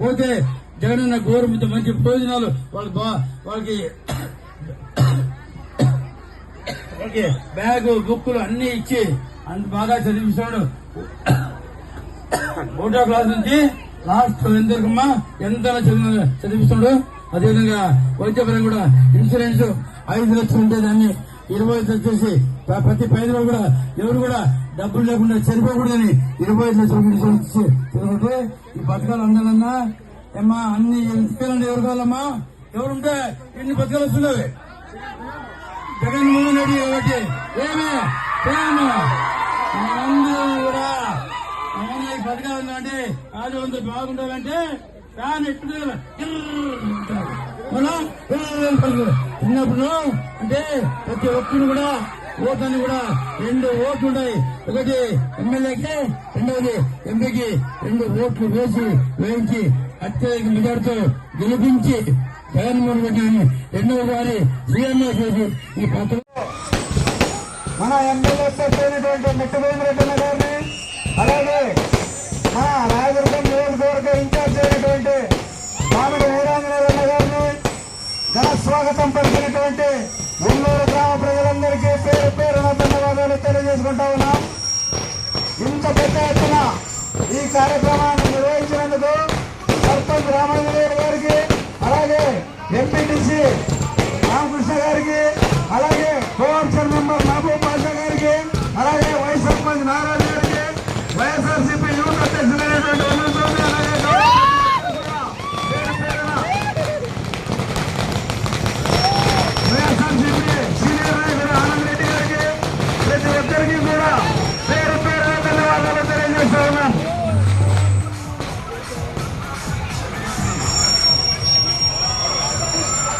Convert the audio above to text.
పోతే జగనన్న గవర్నమెంట్ మంచి ప్రయోజనాలు. వాళ్ళ వాళ్ళకి వాళ్ళకి బ్యాగు బుక్కులు అన్ని ఇచ్చి అంత బాగా చదివిస్తాడు ఒకటో క్లాస్ నుంచి లాస్ట్ ఎంతకమ్మా ఎంత చదివిస్తాడు? అదేవిధంగా వైద్యపరం కూడా ఇన్సూరెన్స్ ఐదు లక్షలు ఉంటే దాన్ని ఇరవై ఐదు లక్షలు ప్రతి పేదలో కూడా ఎవరు కూడా డబ్బులు లేకుండా చనిపోకూడదని ఇరవై ఐదు లక్షలు ఇన్సూరెన్స్ ఈ పథకాలు అందాలన్నా ఏమ్మా అన్ని ఎంతకాలండి ఎవరు కావాలమ్మా? ఎవరుంటే ఎన్ని పథకాలు వస్తున్నాయి? జగన్మోహన్ రెడ్డి కాబట్టి ఏమే? ప్రేమ. అందరూ కూడా ఈ పథకాలు ఉందంటే రాజవంతులు బాగుండాలంటే ఫ్యాన్ ఎప్పుడు చిన్నప్పుడు అంటే ప్రతి ఒక్కరు కూడా ఓట్లని కూడా రెండు ఓట్లు ఉన్నాయి ఒకటి ఎమ్మెల్యేకి రెండవది ఎంపీకి రెండు ఓట్లు వేసి వేయించి అత్యధిక మెజార్టీతో గెలిపించి జగన్మోహన్ రెడ్డిని రెండవసారి సీఎంఏ చేసి ఈ పథకం మన ఎమ్మెల్యే అయినటువంటి మిట్టవేంద్ర రెడ్డి గారిని అలాగే మన రాయదుర్గం నియోజకవర్గ ఇన్ఛార్జ్ అయినటువంటి మామిడి వీరాంజనేయ స్వాగతం పలికినటువంటి మున్నూరు గ్రామ ప్రజలందరికీ పేరు పేరున ధన్యవాదాలు తెలియజేసుకుంటా ఉన్నాం. ఇంత పెద్ద ఎత్తున ఈ కార్యక్రమాన్ని నిర్వహించినందుకు సర్పంచ్ రామాంజనేయుడు గారికి అలాగే ఎంపీటీసీ రామకృష్ణ గారికి అలాగే